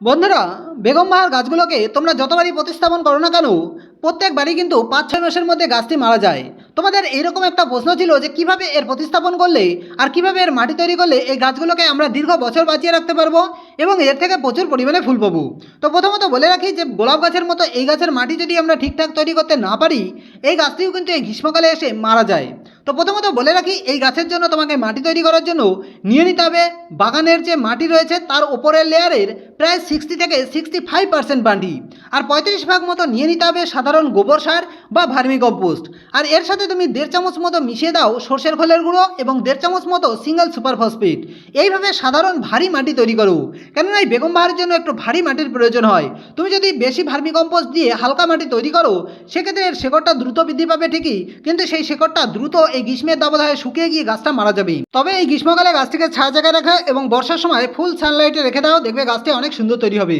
বন্ধুরা, বেগম বাহার গাছগুলোকে তোমরা যতবারই প্রতিস্থাপন করো না কেন, প্রত্যেকবারই কিন্তু পাঁচ ছয় মাসের মধ্যে গাছটি মারা যায়। তোমাদের এরকম একটা প্রশ্ন ছিল যে কীভাবে এর প্রতিস্থাপন করলে আর কীভাবে এর মাটি তৈরি করলে এই গাছগুলোকে আমরা দীর্ঘ বছর বাঁচিয়ে রাখতে পারব এবং এর থেকে প্রচুর পরিমাণে ফুল পাবো। তো প্রথমত বলে রাখি যে গোলাপ গাছের মতো এই গাছের মাটি যদি আমরা ঠিকঠাক তৈরি করতে না পারি, এই গাছটিও কিন্তু এই গ্রীষ্মকালে এসে মারা যায়। তো প্রথমত বলে রাখি, এই গাছের জন্য তোমাকে মাটি তৈরি করার জন্য নিয়ে নিতে হবে, বাগানের যে মাটি রয়েছে তার উপরের লেয়ারের প্রায় সিক্সটি থেকে সিক্সটি ফাইভ পার্সেন্ট বান্ডি। আর পঁয়ত্রিশ ভাগ মতো নিয়ে নিতে হবে সাধারণ গোবর সার বা ভার্মি কম্পোস্ট। আর এর সাথে তুমি দেড় চামচ মতো মিশিয়ে দাও সর্ষের খোলের গুঁড়ো এবং দেড় চামচ মতো সিঙ্গেল সুপার ফসফেট এইভাবে সাধারণ ভারী মাটি তৈরি করো। কেননা এই বেগম বাহারের জন্য একটু ভারী মাটির প্রয়োজন হয়। তুমি যদি বেশি ভার্মি কম্পোস্ট দিয়ে হালকা মাটি তৈরি করো, সেক্ষেত্রে এর শেকড়টা দ্রুত বৃদ্ধি পাবে ঠিকই, কিন্তু সেই শেকড়টা দ্রুত এই গ্রীষ্মের দাবদাহে শুকিয়ে গিয়ে গাছটা মারা যাবে তবে এই গ্রীষ্মকালে গাছটিকে ছায়া জায়গায় রাখা এবং বর্ষার সময় ফুল সানলাইটে রেখে দাও দেখবে গাছটি অনেক সুন্দর তৈরি হবে।